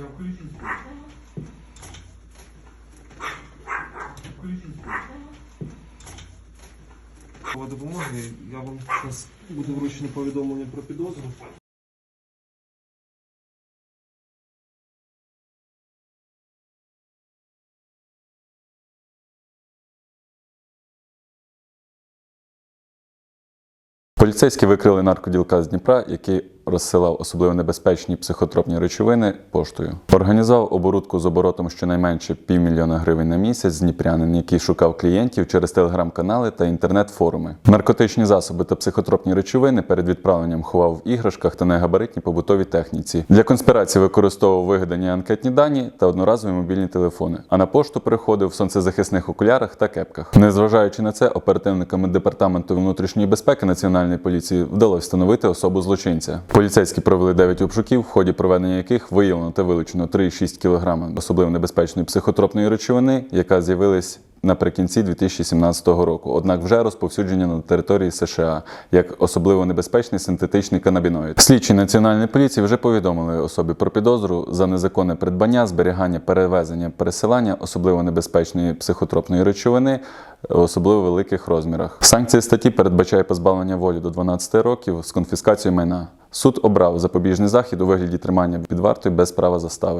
Я включу. Включу. По допомоги я вам зараз буде вручено повідомлення про підозру. Поліцейські викрили наркоділка з Дніпра, який розсилав особливо небезпечні психотропні речовини поштою. Організував оборудку з оборотом щонайменше півмільйона гривень на місяць з дніпрянин, який шукав клієнтів через телеграм-канали та інтернет-форуми. Наркотичні засоби та психотропні речовини перед відправленням ховав в іграшках та негабаритній побутовій техніці. Для конспірації використовував вигадані анкетні дані та одноразові мобільні телефони. А на пошту приходив в сонцезахисних окулярах та кепках. Незважаючи на це, оперативниками департаменту внутрішньої безпеки національної поліції вдалося встановити особу злочинця. Поліцейські провели 9 обшуків, в ході проведення яких виявлено та вилучено 3,6 кг особливо небезпечної психотропної речовини, яка з'явилась наприкінці 2017 року, однак вже розповсюдження на території США як особливо небезпечний синтетичний канабіноїд. Слідчі національної поліції вже повідомили особі про підозру за незаконне придбання, зберігання, перевезення, пересилання особливо небезпечної психотропної речовини в особливо великих розмірах. Санкція статті передбачає позбавлення волі до 12 років з конфіскацією майна. Суд обрав запобіжний захід у вигляді тримання під вартою без права застави.